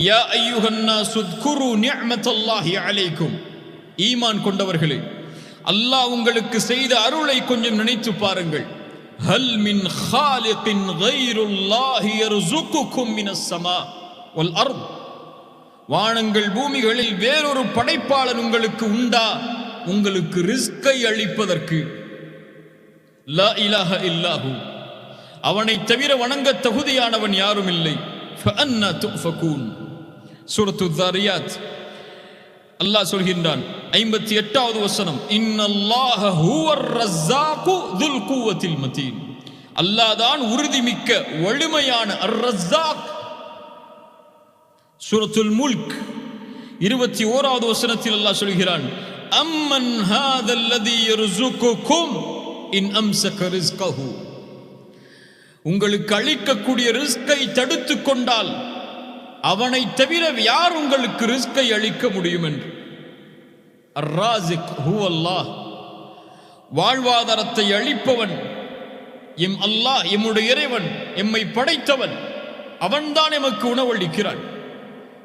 யா ஐயுஹன்னா சுத்குரு நிஅமத்தல்லாஹி அலைக்கும் ஈமான் கொண்டவர்களே அல்லாஹ் உங்களுக்கு செய்த அருளை கொஞ்சம் நினைத்து பாருங்கள் ஹல் மின் ஹாலிகின் கைருல்லாஹி யர்சுகுக்கும் மினஸ் சமா வல் அர்த் வானங்கள் பூமிகளில் வேறொரு படைப்பாளன் உங்களுக்கு உண்டா உங்களுக்கு ரிஸ்கை அளிப்பதற்கு லா இலாஹ இல்லாஹு அவனை தவிர வணங்க தகுதியானவன் யாரும் இல்லை ஃபஅன்னா துஃபகூன் சூரத்து தரியாத் அல்லாஹ் சொல்கின்றான் ஐம்பத்தி எட்டாவது வசனம் இன்னல்லாஹ ஹுவர் ரஸ்ஸாகு துல் குவத்தில் மதீன் அல்லாஹ் தான் உறுதிமிக்க வலிமையான அர் ரஸ்ஸாக் சூரத்துல் முல்க் இருபத்தி ஓராவது வசனத்தில் அல்லாஹ் சொல்கிறான் அம்மன் ஹாதல்லதி யர்சுகுக்கும் இன் அம்சக ரிஸ்கஹு. உங்களுக்கு அளிக்கக்கூடிய ரிஸ்கை தடுத்து கொண்டால் அவனை தவிர யார் உங்களுக்கு ரிஸ்கை அளிக்க முடியும் என்று? அர்ராசிக் ஹூ அல்லாஹ் வாழ்வாதாரத்தை அளிப்பவன் எம் அல்லாஹ் எம்முடைய இறைவன் எம்மை படைத்தவன். அவன்தான் எமக்கு உணவளிக்கிறான்.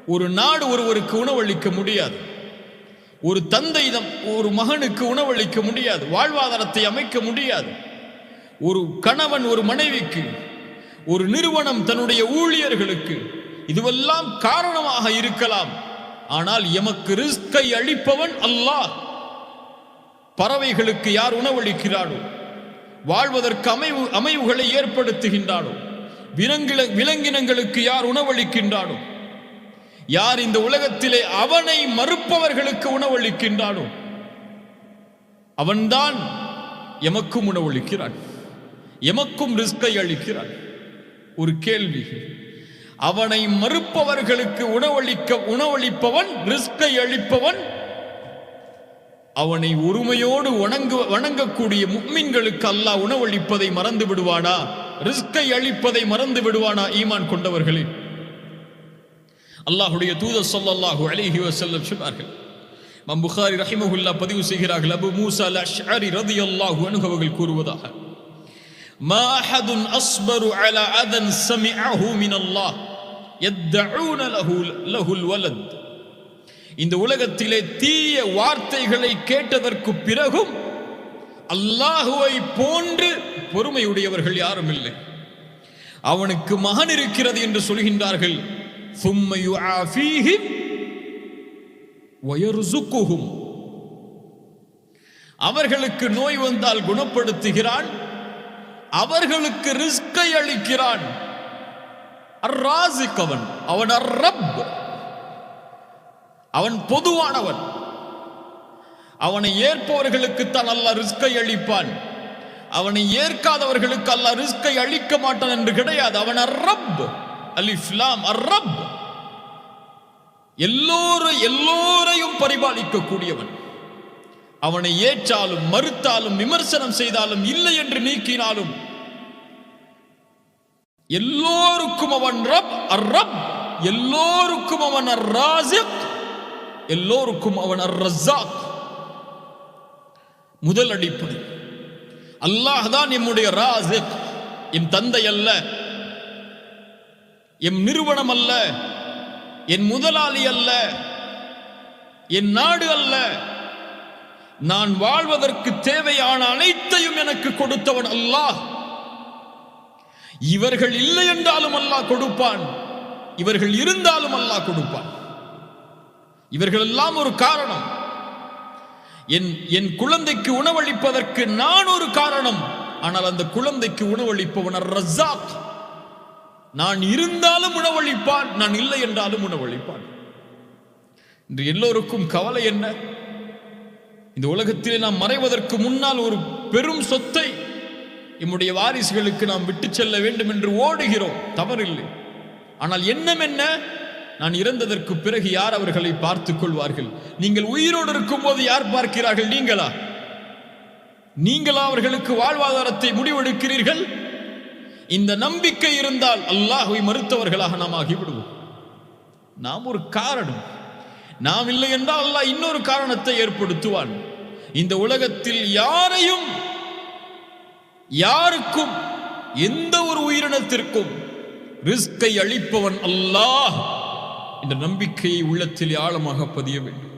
ஒரு நாடு ஒருவருக்கு உணவளிக்க முடியாது. ஒரு தந்தை தம் ஒரு மகனுக்கு உணவளிக்க முடியாது. வாழ்வாதாரத்தை அமைக்க முடியாது. ஒரு கணவன் ஒரு மனைவிக்கு ஒரு நிறுவனம் தன்னுடைய ஊழியர்களுக்கு இதுவெல்லாம் காரணமாக இருக்கலாம். ஆனால் எமக்கு ரிஸ்கை அளிப்பவன் அல்லாஹ். பறவைகளுக்கு யார் உணவளிக்கிறானோ வாழ்வதற்கு அமைவு அமைவுகளை ஏற்படுத்துகின்றானோ விலங்கில விலங்கினங்களுக்கு யார் உணவளிக்கின்றானோ யார் இந்த உலகத்திலே அவனை மறுப்பவர்களுக்கு உணவளிக்கின்றானோ அவன்தான் எமக்கும் உணவளிக்கிறான் எமக்கும் ரிஸ்கை அளிக்கிறான். ஒரு கேள்வி. அவனை மறுப்பவர்களுக்கு உணவளிக்க உணவளிப்பவன் ரிஸ்கை அளிப்பவன் அவனை உரிமையோடு வணங்கு வணங்கக்கூடிய முக்மின்களுக்கு அல்லாஹ் உணவளிப்பதை மறந்து விடுவானா? ரிஸ்கை அளிப்பதை மறந்து விடுவானா? ஈமான் கொண்டவர்களே. அல்லாஹுடைய தூத சொல்லல்லாஹு அலிஹி வசல்லம் சொன்னார்கள் மம் புகாரி ரஹிமகுல்லா பதிவு செய்கிறார்கள். அபு மூசா அஷ்அரி ரதியல்லாஹு அல்லாஹு அவர்கள் கூறுவதாக. மா அஹதுன் அஸ்பரு அலா அதன் சமி சமிஅஹு மினல்லாஹ். இந்த உலகத்திலே தீய வார்த்தைகளை கேட்டதற்கு பிறகும் அல்லாஹுவை போன்று பொறுமையுடையவர்கள் யாரும் இல்லை. அவனுக்கு மகன் இருக்கிறது என்று சொல்கின்றார்கள். அவர்களுக்கு நோய் வந்தால் குணப்படுத்துகிறான். அவர்களுக்கு ரிஸ்கை அளிக்கிறான். அர்ராசிக் அவன் அவன் அர்ரப். அவன் பொதுவானவன். அவனை ஏற்பவர்களுக்கு தான் அல்லாஹ் ரிஸ்கை அளிப்பான். அவனை ஏற்காதவர்களுக்கு அல்லாஹ் ரிஸ்கை அளிக்க மாட்டான் என்று கிடையாது. அவன் அர்ரப். அலிஃப்லாம் அர்ரப். எல்லோரும் எல்லோரையும் பரிபாலிக்கக்கூடியவன். அவனை ஏற்றாலும் மறுத்தாலும் விமர்சனம் செய்தாலும் இல்லை என்று நீக்கினாலும் எல்லோருக்கும் அவன் ரப் அர்ரப் எல்லோருக்கும் அவன் அர்ராசிக் எல்லோருக்கும் அவன் அர்ரஸாக் முதல் அடிப்படை. அல்லாஹ் தான் எம்முடைய ராசிக். என் தந்தை அல்ல. எம் நிறுவனம் அல்ல. என் முதலாளி அல்ல. என் நாடு அல்ல. நான் வாழ்வதற்கு தேவையான அனைத்தையும் எனக்கு கொடுத்தவன் அல்லாஹ். இவர்கள் இல்லை என்றாலும் அல்லாஹ் கொடுப்பான். இவர்கள் இருந்தாலும் அல்லாஹ் கொடுப்பான். இவர்கள் எல்லாம் ஒரு காரணம். என் என் குழந்தைக்கு உணவளிப்பதற்கு நான் ஒரு காரணம். ஆனால் அந்த குழந்தைக்கு உணவளிப்பவன் ரஸாக் நான் இருந்தாலும் உணவளிப்பான் நான் இல்லை என்றாலும் உணவளிப்பான். இன்று எல்லோருக்கும் கவலை என்ன? இந்த உலகத்திலே நாம் மறைவதற்கு முன்னால் ஒரு பெரும் சொத்தை நம்முடைய வாரிசுகளுக்கு நாம் விட்டு செல்ல வேண்டும் என்று ஓடுகிறோம். தவறில்லை. ஆனால் எண்ணம் என்ன? நான் இறந்ததற்கு பிறகு யார் அவர்களை பார்த்துக் கொள்வார்கள்? நீங்கள் உயிரோடு இருக்கும் போது யார் பார்க்கிறார்கள் நீங்களா? நீங்களா அவர்களுக்கு வாழ்வாதாரத்தை முடிவெடுக்கிறீர்கள்? இந்த நம்பிக்கை இருந்தால் அல்லாஹுவை மறுத்தவர்களாக நாம் ஆகிவிடுவோம். நாம் ஒரு காரணம். நாம் இல்லை என்றால் அல்லாஹ் இன்னொரு காரணத்தை ஏற்படுத்துவான். இந்த உலகத்தில் யாரையும் யாருக்கும் எந்த ஒரு உயிரினத்திற்கும் ரிஸ்கை அளிப்பவன் அல்லாஹ். என்ற நம்பிக்கையை உள்ளத்தில் ஆழமாக பதிய வேண்டும்.